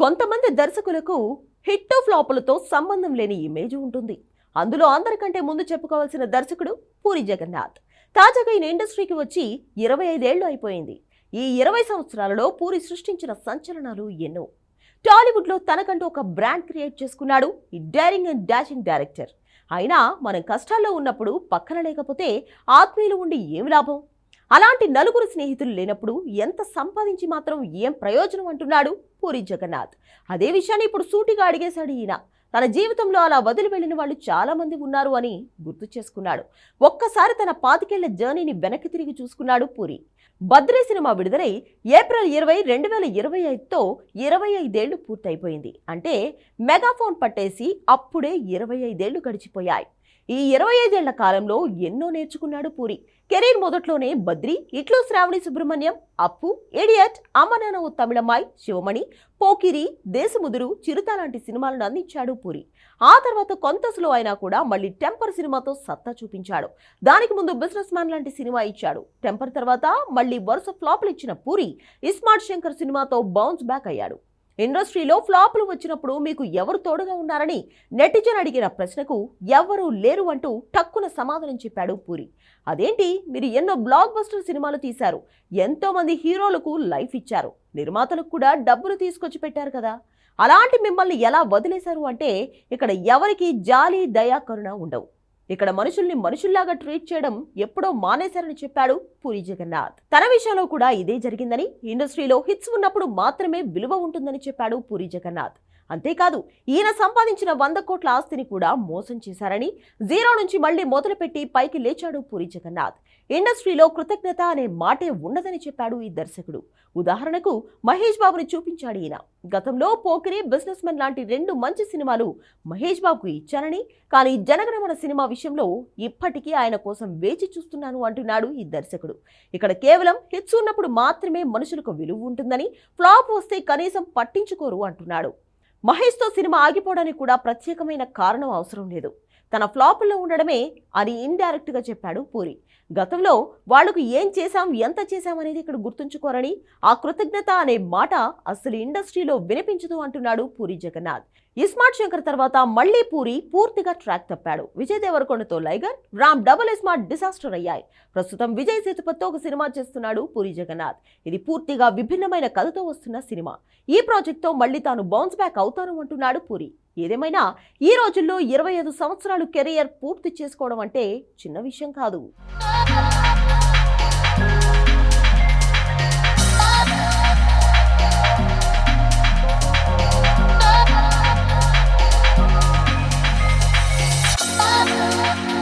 కొంతమంది దర్శకులకు హిట్ ఫ్లాపులతో సంబంధం లేని ఇమేజ్ ఉంటుంది. అందులో అందరికంటే ముందు చెప్పుకోవాల్సిన దర్శకుడు పూరి జగన్నాథ్. తాజాగా ఈయన ఇండస్ట్రీకి వచ్చి ఇరవై ఐదేళ్ళు అయిపోయింది. ఈ ఇరవై సంవత్సరాలలో పూరి సృష్టించిన సంచలనాలు ఎన్నో. టాలీవుడ్లో తనకంటూ ఒక బ్రాండ్ క్రియేట్ చేసుకున్నాడు ఈ డైరింగ్ అండ్ డాషింగ్ డైరెక్టర్. అయినా మనం కష్టాల్లో ఉన్నప్పుడు పక్కన లేకపోతే ఆత్మీయులు ఉండి ఏమి లాభం? అలాంటి నలుగురు స్నేహితులు లేనప్పుడు ఎంత సంపాదించి మాత్రం ఏం ప్రయోజనం అంటున్నాడు పూరి జగన్నాథ్. అదే విషయాన్ని ఇప్పుడు సూటిగా అడిగేశాడు ఈయన. తన జీవితంలో అలా వదిలి వెళ్ళిన వాళ్ళు చాలామంది ఉన్నారు అని గుర్తు చేసుకున్నాడు. ఒక్కసారి తన పాతికేళ్ళ జర్నీని వెనక్కి తిరిగి చూసుకున్నాడు పూరి. బద్రీ సినిమా విడుదలై ఏప్రిల్ ఇరవై రెండు వేల ఇరవై ఐదుతో ఇరవై ఐదేళ్ళు పూర్తయిపోయింది. అంటే మెగాఫోన్ పట్టేసి అప్పుడే ఇరవై ఐదేళ్ళు గడిచిపోయాయి. ఈ ఇరవై ఐదేళ్ళ కాలంలో ఎన్నో నేర్చుకున్నాడు పూరి. కెరీర్ మొదట్లోనే బద్రి ఇట్లో శ్రావణి సుబ్రహ్మణ్యం అప్పు ఎడియట్ అమ్మనానవు తమిళమాయ్ శివమణి పోకిరి దేశముదురు చిరుత లాంటి సినిమాలను అందించాడు పూరి. ఆ తర్వాత కొంత స్లో అయినా కూడా మళ్ళీ టెంపర్ సినిమాతో సత్తా చూపించాడు. దానికి ముందు బిజినెస్ మ్యాన్ లాంటి సినిమా ఇచ్చాడు. టెంపర్ తర్వాత మళ్ళీ వరుస ఫ్లాపులు ఇచ్చిన పూరి ఇస్మార్ట్ శంకర్ సినిమాతో బౌన్స్ బ్యాక్ అయ్యాడు. ఇండస్ట్రీలో ఫ్లాపులు వచ్చినప్పుడు మీకు ఎవరు తోడుగా ఉన్నారని నెటిజన్ అడిగిన ప్రశ్నకు ఎవరూ లేరు అంటూ టక్కున సమాధానం చెప్పాడు పూరి. అదేంటి? మీరు ఎన్నో బ్లాక్ బస్టర్ సినిమాలు తీశారు. ఎంతోమంది హీరోలకు లైఫ్ ఇచ్చారు. నిర్మాతలకు కూడా డబ్బులు తీసుకొచ్చి పెట్టారు కదా. అలాంటి మిమ్మల్ని ఎలా వదిలేశారు అంటే ఇక్కడ ఎవరికి జాలి దయా కరుణ ఉండవు. ఇక్కడ మనుషుల్ని మనుషుల్లాగా ట్రీట్ చేయడం ఎప్పుడో మానేశారని చెప్పాడు పూరి జగన్నాథ్. తన విషయంలో కూడా ఇదే జరిగిందని ఇండస్ట్రీలో హిట్స్ ఉన్నప్పుడు మాత్రమే విలువ ఉంటుందని చెప్పాడు పూరి జగన్నాథ్. అంతేకాదు ఈయన సంపాదించిన వంద కోట్ల ఆస్తిని కూడా మోసం చేశారని జీరో నుంచి మళ్ళీ మొదలుపెట్టి పైకి లేచాడు పూరి జగన్నాథ్. ఇండస్ట్రీలో కృతజ్ఞత అనే మాటే ఉండదని చెప్పాడు ఈ దర్శకుడు. ఉదాహరణకు మహేష్ బాబుని చూపించాడు ఈయన. గతంలో పోకిరి బిజినెస్ మెన్ లాంటి రెండు మంచి సినిమాలు మహేష్ బాబుకు ఇచ్చానని కానీ జనగణమన సినిమా విషయంలో ఇప్పటికీ ఆయన కోసం వేచి చూస్తున్నాను అంటున్నాడు ఈ దర్శకుడు. ఇక్కడ కేవలం హిట్స్ ఉన్నప్పుడు మాత్రమే మనుషులకు విలువ ఉంటుందని ఫ్లాప్ వస్తే కనీసం పట్టించుకోరు అంటున్నాడు. మహేష్తో సినిమా ఆగిపోవడానికి కూడా ప్రత్యేకమైన కారణం అవసరం లేదు. తన ఫ్లాపుల్లో ఉండడమే అని ఇండైరెక్ట్గా చెప్పాడు పూరి. గతంలో వాళ్ళకు ఏం చేశాం ఎంత చేశాం అనేది ఇక్కడ గుర్తుంచుకోరని ఆ కృతజ్ఞత అనే మాట అసలు ఇండస్ట్రీలో వినిపించదు అంటున్నాడు పూరి జగన్నాథ్. ఇస్మార్ట్ శంకర్ తర్వాత మళ్ళీ పూరి పూర్తిగా ట్రాక్ తప్పాడు. Vijay దేవరకొండతో Liger Ram Double iSmart disaster అయ్యాయి. ప్రస్తుతం విజయ్ సేతుపతితో ఒక సినిమా చేస్తున్నాడు పూరి జగన్నాథ్. ఇది పూర్తిగా విభిన్నమైన కథతో వస్తున్న సినిమా. ఈ ప్రాజెక్ట్తో మళ్ళీ తాను బౌన్స్ బ్యాక్ అవుతాను అంటున్నాడు పూరి. ఏదేమైనా ఈ రోజుల్లో ఇరవై ఐదు సంవత్సరాలు కెరియర్ పూర్తి చేసుకోవడం అంటే చిన్న విషయం కాదు.